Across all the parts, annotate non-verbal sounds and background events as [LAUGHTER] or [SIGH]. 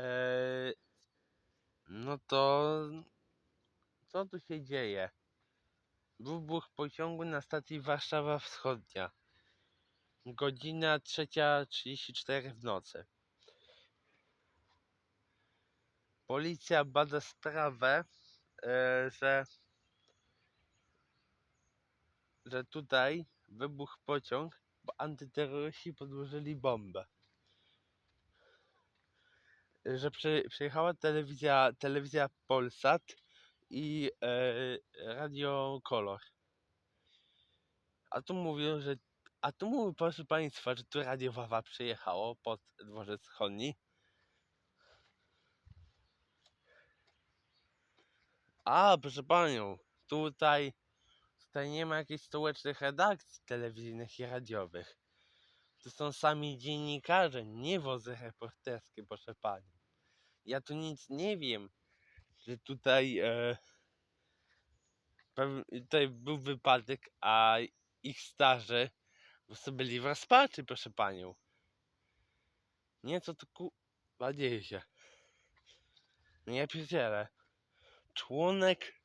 Eee, no to co tu się dzieje? Wybuch pociągu na stacji Warszawa Wschodnia. Godzina 3.34 w nocy. Policja bada sprawę, e, że, że tutaj wybuchł pociąg, bo antyterroryści podłożyli bombę. Że przy, przyjechała telewizja, telewizja Polsat i e, Radio Kolor. A tu mówią, że. A tu mówią, proszę Państwa, że tu Radio Wawa przyjechało pod dworzec Choni. A, proszę Panią, tutaj, tutaj nie ma jakichś stołecznych redakcji telewizyjnych i radiowych. To są sami dziennikarze, nie wozy reporterskie, proszę Pani. Ja tu nic nie wiem, że tutaj, e, tutaj był wypadek, a ich starzy byli w rozpaczy, proszę Panią. Nie, co tu ku... dzieje się? No ja pierdzielę. Członek...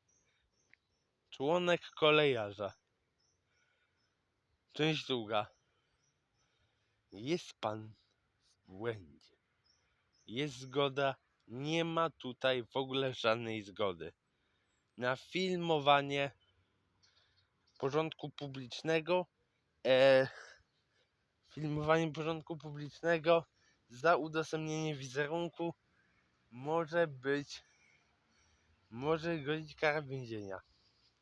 Członek kolejarza. Część druga. Jest pan w błędzie. Jest zgoda. Nie ma tutaj w ogóle żadnej zgody. Na filmowanie porządku publicznego e, filmowanie porządku publicznego za udostępnienie wizerunku może być może grozić kara więzienia.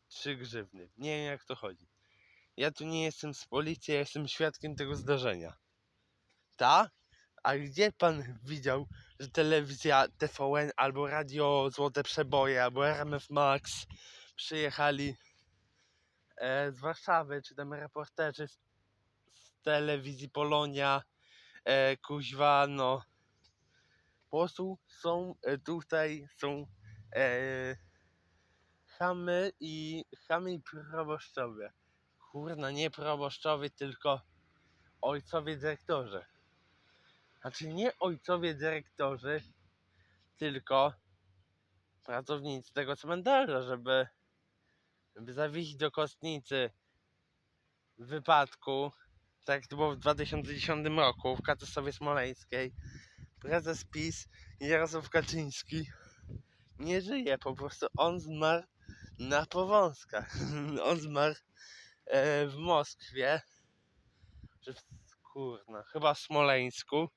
Trzy grzywny. Nie wiem jak to chodzi. Ja tu nie jestem z policji, ja jestem świadkiem tego zdarzenia. Ta? A gdzie pan widział, że telewizja TVN albo radio Złote Przeboje albo RMF Max przyjechali e, z Warszawy, czy tam reporterzy z, z telewizji Polonia, e, kuźwa, no po prostu są e, tutaj, są e, chamy i chamy i proboszczowie. Kurna, nie proboszczowie, tylko ojcowie dyrektorzy. Znaczy nie ojcowie dyrektorzy, tylko pracownicy tego cmentarza, żeby, żeby zawieźć do kostnicy w wypadku, tak jak to było w 2010 roku w katastrofie smoleńskiej. Prezes PiS Jarosław Kaczyński nie żyje, po prostu on zmarł na powązkach. [LAUGHS] On zmarł e, w Moskwie, kurna, chyba w Smoleńsku.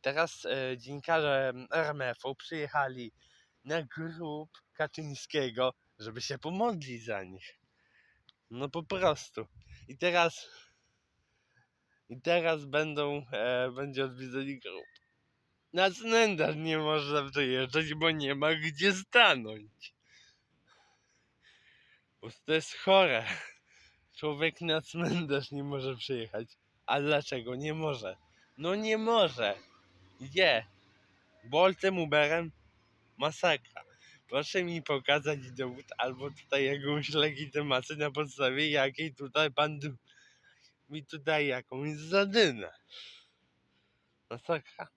Teraz e, dziennikarze RMF-u przyjechali na grób Kaczyńskiego, żeby się pomodlić za nich. No po prostu. I teraz i teraz będą, e, będzie odwiedzony grób. Na cmentarz nie można przyjeżdżać, bo nie ma gdzie stanąć. Bo to jest chore. Człowiek na cmentarz nie może przyjechać. A dlaczego nie może? No nie może. Gdzie? Boltem, Uberem? Masakra. Proszę mi pokazać dowód albo tutaj jakąś legitymację na podstawie jakiej tutaj pan mi tutaj jakąś zadynę. Masakra.